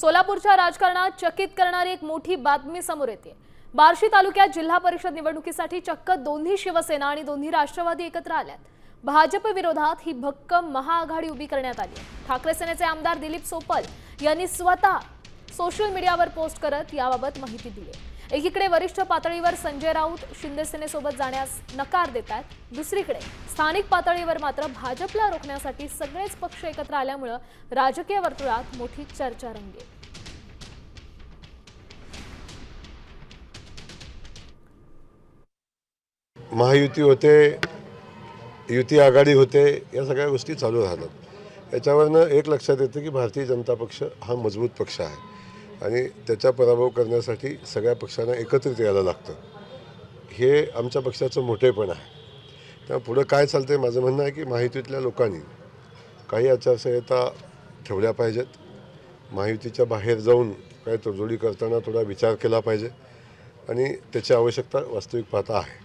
सोलापूरच्या राजकारणात चकित करणारी एक मोठी बातमी समोर येते. बार्शी तालुक्यात जिल्हा परिषद निवडणुकीसाठी चक्क दोन्ही शिवसेना आणि दोन्ही राष्ट्रवादी एकत्र आल्यात. भाजप विरोधात ही भक्कम महाआघाडी उभी करण्यात आली. ठाकरे सेनेचे आमदार दिलीप सोपल यांनी स्वतः सोशल मीडियावर पोस्ट करत याबाबत माहिती दिली. एकीकडे वरिष्ठ पातळीवर संजय राऊत शिंदेसेनेसोबत जाण्यास नकार देतात दुसरीकडे स्थानिक पातळीवर मात्र भाजपला रोखण्यासाठी सगळेच पक्ष एकत्र आल्यामुळं राजकीय वर्तुळात मोठी चर्चा रंगेल. महायुती होते युती आघाडी होते या सगळ्या गोष्टी चालू राहतात. याच्यावरनं एक लक्षात येतं की भारतीय जनता पक्ष हा मजबूत पक्ष आहे. आणि त्याचा पराभव करण्यासाठी सगळ्या पक्षांना एकत्रित यायला लागतं. हे आमच्या पक्षाचं मोठेपण आहे. त्यामुळे पुढं काय चालतं आहे माझं म्हणणं आहे की महायुतीतल्या लोकांनी काही आचारसंहिता ठेवल्या पाहिजेत. महायुतीच्या बाहेर जाऊन काही तडजोडी करताना थोडा विचार केला पाहिजे. आणि त्याची आवश्यकता वास्तविक पाहता आहे.